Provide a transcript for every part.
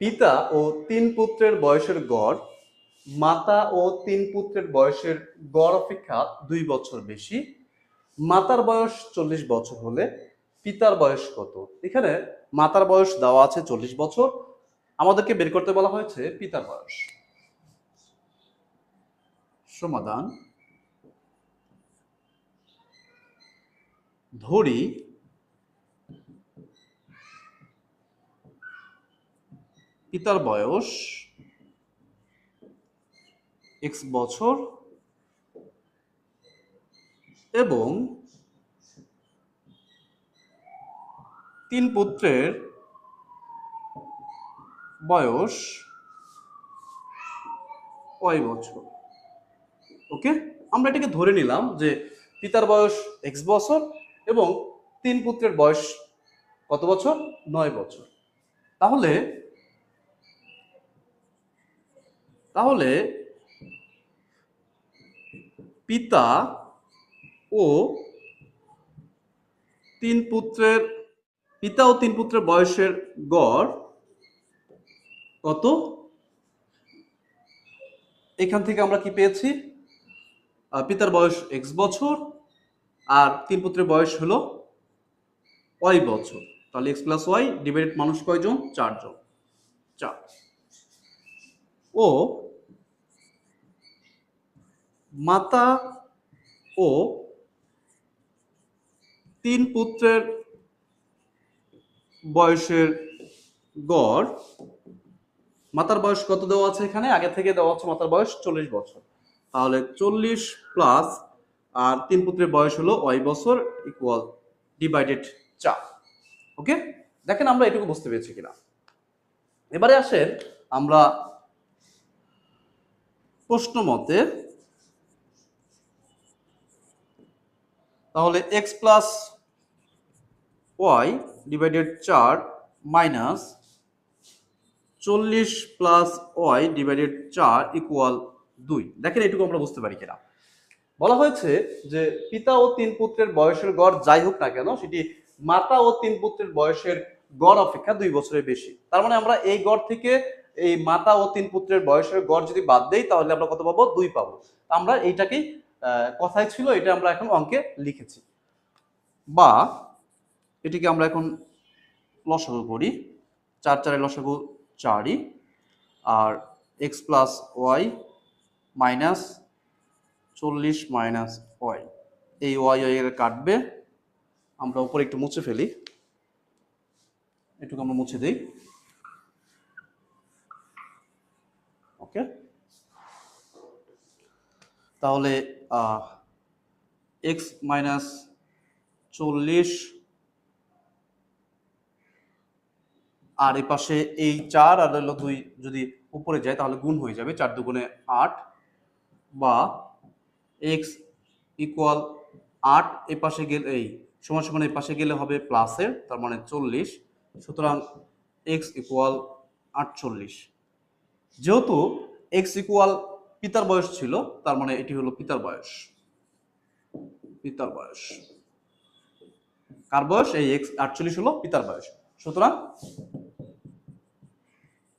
পিতা ও তিন পুত্রের বয়সের গড়, মাতা ও তিন পুত্রের বয়সের গড় অপেক্ষা দুই বছর বেশি। মাতার বয়স চল্লিশ বছর হলে পিতার বয়স কত? এখানে মাতার বয়স দেওয়া আছে চল্লিশ বছর। আমাদেরকে বের করতে বলা হয়েছে পিতার বয়স। সমাধান। ধরি পিতার বয়স এক্স বছর এবং তিন পুত্রের বয়স কয় বছর। ওকে? আমরা এটাকে ধরে নিলাম যে পিতার বয়স এক্স বছর এবং তিন পুত্রের বয়স কত বছর? নয় বছর। তাহলে তাহলে পিতা ও তিন পুত্রের, পিতা ও তিন পুত্রের বয়সের গড় কত? এখান থেকে আমরা কি পেয়েছি? পিতার বয়স এক্স বছর আর তিন পুত্রের বয়স হলো ওয়াই বছর। তাহলে এক্স প্লাস ওয়াই ডিভাইডেড মানুষ কয়জন? চারজন। চার। ও মাতা ও তিন পুত্রের বয়সের গড়। মাতার বয়স কত দেওয়া আছে এখানে? আগে থেকে দেওয়া আছে মাতার বয়স চল্লিশ বছর। তাহলে চল্লিশ প্লাস আর তিন পুত্রের বয়স হলো ওয়াই বছর ইকুয়াল ডিভাইডেড চার। ওকে দেখেন আমরা এটুকু বুঝতে পেরেছি কিনা। এবারে আসেন আমরা প্রশ্ন মতে তাহলে এক্স প্লাস ওয়াই ডিভাইডেড চার মাইনাস চল্লিশ প্লাস ওয়াই ডিভাইডেড চার ইকুয়াল দুই। দেখেন এটুকু আমরা বুঝতে পারি কিনা। বলা হয়েছে যে পিতা ও তিন পুত্রের বয়সের গড় যাই হোক না কেন, সেটি মাতা ও তিন পুত্রের বয়সের গড় অপেক্ষা দুই বছরের বেশি। তার মানে আমরা এই গড় থেকে এই মাতা ও তিন পুত্রের বয়সের গড় যদি বাদ দেই, তাহলে আমরা কত পাবো? দুই পাবো। আমরা এইটাকেই কথায় ছিল, এটা আমরা এখন অঙ্কে লিখেছি। বা, এটিকে আমরা এখন লসাগু করি। চার চারে লসাগু চারই, আর এক্স প্লাস ওয়াই মাইনাস চল্লিশ মাইনাস ওয়াই এই ওয়াই ওয়াই এর কাটবে, আমরা উপরে একটু মুছে ফেলি। এটুকু আমরা মুছে দিই। ওকে তাহলে এক্স মাইনাস চল্লিশ আর এই পাশে এই চার আর হলো দুই যদি উপরে যায় তাহলে গুণ হয়ে যাবে চার দুগুণে আট বা এক্স ইকুয়াল আট এ পাশে গেলে এই সমান সমান এই পাশে গেলে হবে প্লাসের তার মানে চল্লিশ। সুতরাং এক্স ইকুয়াল আটচল্লিশ। যেহেতু এক্স ইকুয়াল পিতার বয়স ছিল, তার মানে এটি হলো পিতার বয়স। পিতার বয়স। কার বয়স? এই এক্স আটচল্লিশ হলো পিতার বয়স। সুতরাং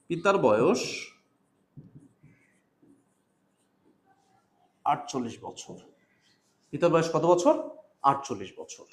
পিতার বয়স আটচল্লিশ বছর। পিতার বয়স কত বছর? আটচল্লিশ বছর।